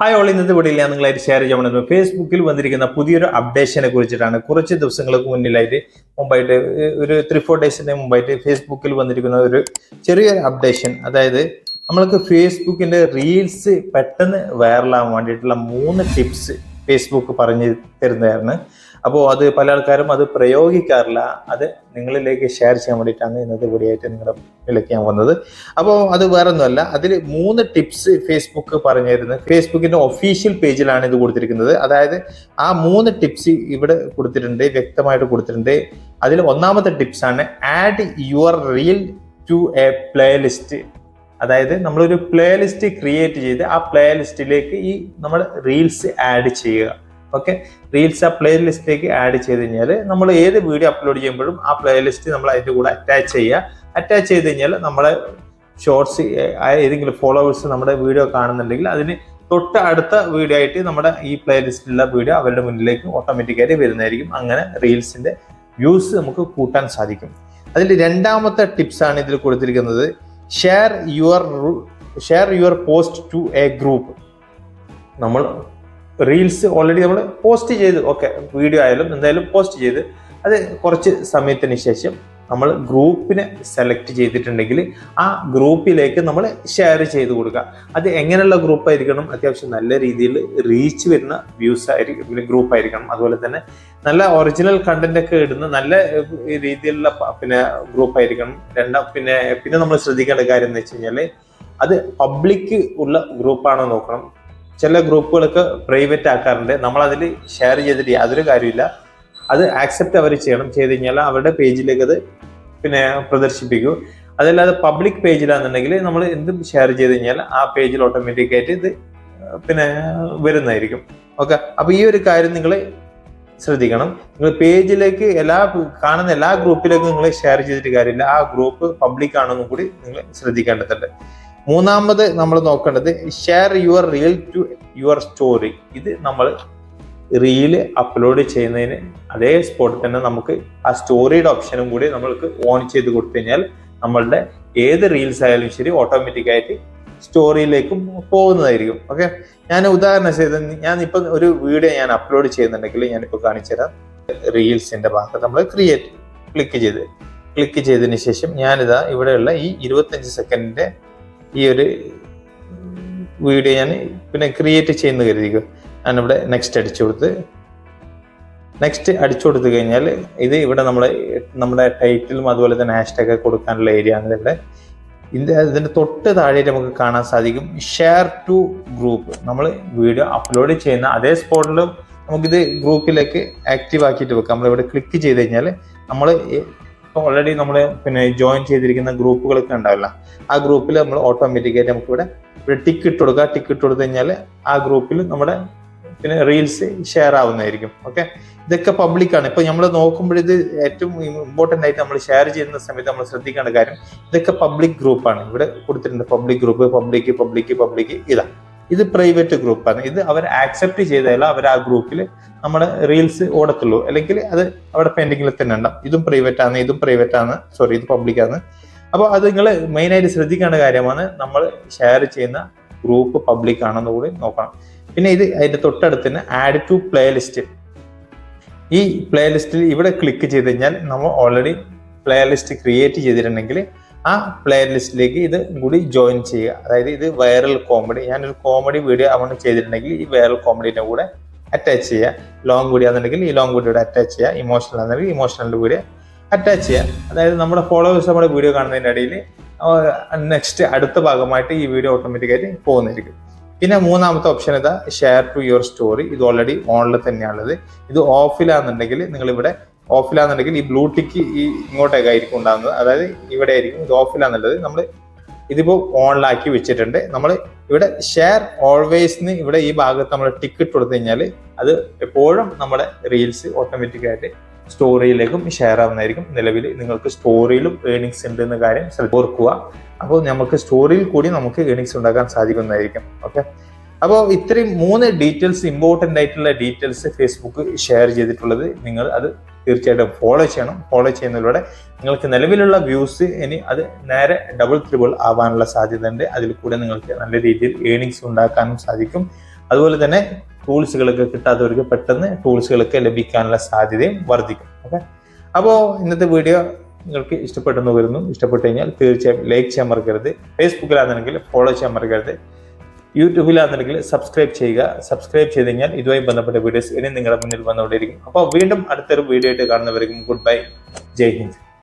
Hi all ഇന്നത്തെ വീഡിയോയിൽ ഞാൻ നിങ്ങളായിട്ട് ഷെയർ ചെയ്യാൻ പോകുന്നത് ഫേസ്ബുക്കിൽ വന്നിരിക്കുന്ന പുതിയൊരു അപ്ഡേഷനെ കുറിച്ചിട്ടാണ്. കുറച്ച് ദിവസങ്ങൾക്ക് മുന്നിലായിട്ട് മുമ്പായിട്ട് ഒരു ത്രീ ഫോർ ഡേയ്സിന് മുമ്പായിട്ട് ഫേസ്ബുക്കിൽ വന്നിരിക്കുന്ന ഒരു ചെറിയൊരു അപ്ഡേഷൻ അതായത് നമ്മൾക്ക് ഫേസ്ബുക്കിന്റെ റീൽസ് പെട്ടെന്ന് വൈറലാകാൻ വേണ്ടിയിട്ടുള്ള മൂന്ന് ടിപ്സ് ഫേസ്ബുക്ക് പറഞ്ഞു തരുന്നതാണ്. അപ്പോൾ അത് പല ആൾക്കാരും അത് പ്രയോഗിക്കാറില്ല. അത് നിങ്ങളിലേക്ക് ഷെയർ ചെയ്യാൻ വേണ്ടിയിട്ടാണ് ഇന്നത്തെ കൂടിയായിട്ട് നിങ്ങളുടെ മുന്നിലേക്ക് ഞാൻ വന്നത്. അപ്പോൾ അത് വേറെ ഒന്നുമല്ല അതിൽ മൂന്ന് ടിപ്സ് ഫേസ്ബുക്ക് പറഞ്ഞു തരുന്നത് ഫേസ്ബുക്കിന്റെ ഒഫീഷ്യൽ പേജിലാണ് ഇത് കൊടുത്തിരിക്കുന്നത്. അതായത് ആ മൂന്ന് ടിപ്സ് ഇവിടെ കൊടുത്തിട്ടുണ്ട് വ്യക്തമായിട്ട് കൊടുത്തിട്ടുണ്ട്. അതിൽ ഒന്നാമത്തെ ടിപ്സ് ആണ് add your reel to a playlist അതായത് നമ്മളൊരു പ്ലേലിസ്റ്റ് ക്രിയേറ്റ് ചെയ്ത് ആ പ്ലേലിസ്റ്റിലേക്ക് ഈ നമ്മൾ റീൽസ് ആഡ് ചെയ്യുക. ഓക്കെ? റീൽസ് ആ പ്ലേ ലിസ്റ്റിലേക്ക് ആഡ് ചെയ്ത് കഴിഞ്ഞാൽ നമ്മൾ ഏത് വീഡിയോ അപ്ലോഡ് ചെയ്യുമ്പോഴും ആ പ്ലേ ലിസ്റ്റ് നമ്മൾ അതിന്റെ കൂടെ അറ്റാച്ച് ചെയ്യുക. അറ്റാച്ച് ചെയ്ത് കഴിഞ്ഞാൽ നമ്മളെ ഷോർട്സ് ഏതെങ്കിലും ഫോളോവേഴ്സ് നമ്മുടെ വീഡിയോ കാണുന്നുണ്ടെങ്കിൽ അതിന് തൊട്ട് അടുത്ത വീഡിയോ ആയിട്ട് നമ്മുടെ ഈ പ്ലേ ലിസ്റ്റിലുള്ള വീഡിയോ അവരുടെ മുന്നിലേക്ക് ഓട്ടോമാറ്റിക്കായിട്ട് വരുന്നതായിരിക്കും. അങ്ങനെ റീൽസിന്റെ വ്യൂസ് നമുക്ക് കൂട്ടാൻ സാധിക്കും. അതിൽ രണ്ടാമത്തെ ടിപ്സാണ് ഇതിൽ കൊടുത്തിരിക്കുന്നത്. Share your share your post to a group നമ്മൾ റീൽസ് ഓൾറെഡി നമ്മൾ പോസ്റ്റ് ചെയ്ത് ഓക്കെ വീഡിയോ ആയാലും എന്തായാലും പോസ്റ്റ് ചെയ്ത് അത് കുറച്ച് സമയത്തിന് ശേഷം നമ്മൾ ഗ്രൂപ്പിനെ സെലക്ട് ചെയ്തിട്ടുണ്ടെങ്കിൽ ആ ഗ്രൂപ്പിലേക്ക് നമ്മൾ ഷെയർ ചെയ്ത് കൊടുക്കുക. അത് എങ്ങനെയുള്ള ഗ്രൂപ്പ് ആയിരിക്കണം? അത്യാവശ്യം നല്ല രീതിയിൽ റീച്ച് വരുന്ന വ്യൂസ് ആയിരിക്കും ഗ്രൂപ്പ് ആയിരിക്കണം. അതുപോലെ തന്നെ നല്ല ഒറിജിനൽ കണ്ടന്റ് ഒക്കെ ഇടുന്ന നല്ല രീതിയിലുള്ള പിന്നെ ഗ്രൂപ്പ് ആയിരിക്കണം. രണ്ടാം പിന്നെ പിന്നെ നമ്മൾ ശ്രദ്ധിക്കേണ്ട കാര്യം എന്ന് വെച്ച് കഴിഞ്ഞാൽ അത് പബ്ലിക് ഉള്ള ഗ്രൂപ്പാണോ നോക്കണം. ചില ഗ്രൂപ്പുകളൊക്കെ പ്രൈവറ്റ് ആക്കാറുണ്ട്. നമ്മൾ അതിൽ ഷെയർ ചെയ്തിട്ട് യാതൊരു കാര്യമില്ല അത് ആക്സെപ്റ്റ് അവർ ചെയ്യണം. ചെയ്ത് കഴിഞ്ഞാൽ അവരുടെ പേജിലേക്ക് അത് പിന്നെ പ്രദർശിപ്പിക്കും. അതല്ലാതെ പബ്ലിക് പേജിലാണെന്നുണ്ടെങ്കിൽ നമ്മൾ എന്തും ഷെയർ ചെയ്ത് കഴിഞ്ഞാൽ ആ പേജിൽ ഓട്ടോമാറ്റിക് ആയിട്ട് ഇത് പിന്നെ വരുന്നതായിരിക്കും. ഓക്കെ? അപ്പൊ ഈ ഒരു കാര്യം നിങ്ങൾ ശ്രദ്ധിക്കണം. നിങ്ങൾ പേജിലേക്ക് എല്ലാ കാണുന്ന എല്ലാ ഗ്രൂപ്പിലേക്കും നിങ്ങൾ ഷെയർ ചെയ്തിട്ട് കാര്യമില്ല. ആ ഗ്രൂപ്പ് പബ്ലിക് ആണെന്നും കൂടി നിങ്ങൾ ശ്രദ്ധിക്കേണ്ടതുണ്ട്. മൂന്നാമത് നമ്മൾ നോക്കേണ്ടത് share your reel to your story ഇത് നമ്മൾ റീൽ അപ്ലോഡ് ചെയ്യുന്നതിന് അതേ സ്പോട്ടിൽ തന്നെ നമുക്ക് ആ സ്റ്റോറിയുടെ ഓപ്ഷനും കൂടി നമ്മൾക്ക് ഓൺ ചെയ്ത് കൊടുത്തു കഴിഞ്ഞാൽ നമ്മളുടെ ഏത് റീൽസ് ആയാലും ശരി ഓട്ടോമാറ്റിക് ആയിട്ട് സ്റ്റോറിയിലേക്കും പോകുന്നതായിരിക്കും. ഓക്കെ ഞാൻ ഉദാഹരണം ചെയ്ത് ഞാൻ ഇപ്പം ഒരു വീഡിയോ ഞാൻ അപ്ലോഡ് ചെയ്യുന്നുണ്ടെങ്കിൽ ഞാനിപ്പോൾ കാണിച്ചു തരാം. റീൽസിന്റെ ഭാഗത്ത് നമ്മൾ ക്രിയേറ്റ് ക്ലിക്ക് ചെയ്ത് ക്ലിക്ക് ചെയ്തതിന് ശേഷം ഞാനിതാ ഇവിടെയുള്ള ഈ ഇരുപത്തഞ്ച് സെക്കൻഡിന്റെ ഈ ഒരു വീഡിയോ ഞാൻ പിന്നെ ക്രിയേറ്റ് ചെയ്യുന്ന കരുതിക്കുക ഞാനിവിടെ നെക്സ്റ്റ് അടിച്ചു കൊടുത്ത്. നെക്സ്റ്റ് അടിച്ചു കൊടുത്തു കഴിഞ്ഞാൽ ഇത് ഇവിടെ നമ്മൾ നമ്മുടെ ടൈറ്റിലും അതുപോലെ തന്നെ ഹാഷ്ടാഗ് കൊടുക്കാനുള്ള ഏരിയ ആണ് ഇവിടെ. ഇതിന്റെ ഇതിന്റെ തൊട്ട് താഴെ നമുക്ക് കാണാൻ സാധിക്കും ഷെയർ ടു ഗ്രൂപ്പ് നമ്മൾ വീഡിയോ അപ്ലോഡ് ചെയ്യുന്ന അതേ സ്പോട്ടിലും നമുക്കിത് ഗ്രൂപ്പിലേക്ക് ആക്റ്റീവ് ആക്കിയിട്ട് വെക്കാം. നമ്മളിവിടെ ക്ലിക്ക് ചെയ്ത് കഴിഞ്ഞാൽ നമ്മൾ ഇപ്പോൾ ഓൾറെഡി നമ്മൾ പിന്നെ ജോയിൻ ചെയ്തിരിക്കുന്ന ഗ്രൂപ്പുകളൊക്കെ ഉണ്ടാവില്ല. ആ ഗ്രൂപ്പിൽ നമ്മൾ ഓട്ടോമാറ്റിക്കായിട്ട് നമുക്ക് ഇവിടെ ടിക്ക് ഇട്ട് കൊടുക്കുക. ടിക്ക് ഇട്ട് കൊടുത്തു കഴിഞ്ഞാൽ ആ ഗ്രൂപ്പിൽ നമ്മുടെ പിന്നെ റീൽസ് ഷെയർ ആവുന്നതായിരിക്കും. ഓക്കെ ഇതൊക്കെ പബ്ലിക് ആണ്. ഇപ്പൊ നമ്മൾ നോക്കുമ്പോൾ ഇത് ഏറ്റവും ഇമ്പോർട്ടന്റ് ആയിട്ട് നമ്മൾ ഷെയർ ചെയ്യുന്ന സമയത്ത് നമ്മൾ ശ്രദ്ധിക്കേണ്ട കാര്യം ഇതൊക്കെ പബ്ലിക് ഗ്രൂപ്പാണ് ഇവിടെ കൊടുത്തിട്ടുണ്ട് public group public public public ഇതാ. ഇത് പ്രൈവറ്റ് ഗ്രൂപ്പാണ് ഇത് അവർ ആക്സെപ്റ്റ് ചെയ്താലും അവർ ആ ഗ്രൂപ്പിൽ നമ്മൾ റീൽസ് ഓടത്തുള്ളൂ. അല്ലെങ്കിൽ അത് അവിടെ പെൻഡിങ്ങിൽ തന്നെ ഉണ്ടാവും. ഇതും പ്രൈവറ്റ് ആണ് ഇതും പ്രൈവറ്റ് ആണ്. സോറി ഇത് പബ്ലിക് ആണ്. അപ്പോൾ അത് നിങ്ങൾ മെയിനായിട്ട് ശ്രദ്ധിക്കേണ്ട കാര്യമാണ് നമ്മൾ ഷെയർ ചെയ്യുന്ന ഗ്രൂപ്പ് പബ്ലിക് ആണെന്ന് കൂടി നോക്കണം. പിന്നെ ഇത് അതിന്റെ തൊട്ടടുത്ത് തന്നെ ആഡ് ടു പ്ലേ ലിസ്റ്റ് ഈ പ്ലേ ലിസ്റ്റിൽ ഇവിടെ ക്ലിക്ക് ചെയ്ത് കഴിഞ്ഞാൽ നമ്മൾ ഓൾറെഡി പ്ലേ ലിസ്റ്റ് ക്രിയേറ്റ് ചെയ്തിട്ടുണ്ടെങ്കിൽ ആ പ്ലേ ലിസ്റ്റിലേക്ക് ഇത് കൂടി ജോയിൻ ചെയ്യുക. അതായത് ഇത് വൈറൽ കോമഡി ഞാനൊരു കോമഡി വീഡിയോ അവണ് ചെയ്തിട്ടുണ്ടെങ്കിൽ ഈ വൈറൽ കോമഡീന്റെ കൂടെ അറ്റാച്ച് ചെയ്യുക. ലോങ് വീഡിയോ ആണെന്നുണ്ടെങ്കിൽ ഈ ലോങ് വീഡിയോയുടെ അറ്റാച്ച് ചെയ്യുക. ഇമോഷണൽ ആണെന്നുണ്ടെങ്കിൽ ഇമോഷണലിന്റെ കൂടെ അറ്റാച്ച് ചെയ്യുക. അതായത് നമ്മുടെ ഫോളോവേഴ്സ് നമ്മുടെ വീഡിയോ കാണുന്നതിന്റെ ഇടയിൽ നെക്സ്റ്റ് അടുത്ത ഭാഗമായിട്ട് ഈ വീഡിയോ ഓട്ടോമാറ്റിക്കായിട്ട് പോകുന്നതായിരിക്കും. പിന്നെ മൂന്നാമത്തെ ഓപ്ഷൻ ഇതാ ഷെയർ ടു യുവർ സ്റ്റോറി ഇത് ഓൾറെഡി ഓണിൽ തന്നെയാണുള്ളത്. ഇത് ഓഫിലാണെന്നുണ്ടെങ്കിൽ നിങ്ങൾ ഇവിടെ ഓഫിലാണെന്നുണ്ടെങ്കിൽ ഈ ബ്ലൂ ടിക്ക് ഈ ഇങ്ങോട്ടേക്കായിരിക്കും ഉണ്ടാകുന്നത് അതായത് ഇവിടെ ആയിരിക്കും ഇത് ഓഫിലാന്നുള്ളത്. നമ്മൾ ഇതിപ്പോൾ ഓണിലാക്കി വെച്ചിട്ടുണ്ട്. നമ്മൾ ഇവിടെ ഷെയർ ഓൾവേസിന് ഇവിടെ ഈ ഭാഗത്ത് നമ്മൾ ടിക്ക് ഇട്ട് കൊടുത്തു കഴിഞ്ഞാൽ അത് എപ്പോഴും നമ്മുടെ റീൽസ് ഓട്ടോമാറ്റിക്കായിട്ട് സ്റ്റോറിയിലേക്കും ഷെയർ ആവുന്നതായിരിക്കും. നിലവിൽ നിങ്ങൾക്ക് സ്റ്റോറിയിലും ഏണിങ്സ് ഉണ്ട് എന്ന കാര്യം ഓർക്കുക. അപ്പോൾ നമുക്ക് സ്റ്റോറിയിൽ കൂടി നമുക്ക് ഏണിങ്സ് ഉണ്ടാക്കാൻ സാധിക്കുന്നതായിരിക്കും. ഓക്കെ അപ്പോൾ ഇത്രയും മൂന്ന് ഡീറ്റെയിൽസ് ഇമ്പോർട്ടന്റ് ആയിട്ടുള്ള ഡീറ്റെയിൽസ് ഫേസ്ബുക്ക് ഷെയർ ചെയ്തിട്ടുള്ളത്. നിങ്ങൾ അത് തീർച്ചയായിട്ടും ഫോളോ ചെയ്യണം. ഫോളോ ചെയ്യുന്നതിലൂടെ നിങ്ങൾക്ക് നിലവിലുള്ള വ്യൂസ് ഇനി അത് നേരെ ഡബിൾ ത്രിബിൾ ആവാനുള്ള സാധ്യത ഉണ്ട് അതിൽ കൂടെ നിങ്ങൾക്ക് നല്ല രീതിയിൽ ഏണിങ്സ് ഉണ്ടാക്കാനും സാധിക്കും. അതുപോലെ തന്നെ ടൂൾസുകളൊക്കെ കിട്ടാത്തവർക്ക് പെട്ടെന്ന് ടൂൾസുകളൊക്കെ ലഭിക്കാനുള്ള സാധ്യതയും വർദ്ധിക്കും. ഓക്കെ അപ്പോൾ ഇന്നത്തെ വീഡിയോ നിങ്ങൾക്ക് ഇഷ്ടപ്പെട്ടെന്ന് വരുന്നു ഇഷ്ടപ്പെട്ടു കഴിഞ്ഞാൽ തീർച്ചയായും ലൈക്ക് ചെയ്യാൻ മറക്കരുത്. ഫേസ്ബുക്കിലാണെന്നുണ്ടെങ്കിൽ ഫോളോ ചെയ്യാൻ മറക്കരുത്. യൂട്യൂബിലാണെന്നുണ്ടെങ്കിൽ സബ്സ്ക്രൈബ് ചെയ്യുക. സബ്സ്ക്രൈബ് ചെയ്ത് കഴിഞ്ഞാൽ ഇതുമായി ബന്ധപ്പെട്ട വീഡിയോസ് ഇനി നിങ്ങളുടെ മുന്നിൽ വന്നുകൊണ്ടിരിക്കും അപ്പോൾ വീണ്ടും അടുത്തൊരു വീഡിയോ ആയിട്ട് കാണുന്നവരെയും ഗുഡ് ബൈ ജയ് ഹിന്ദ്.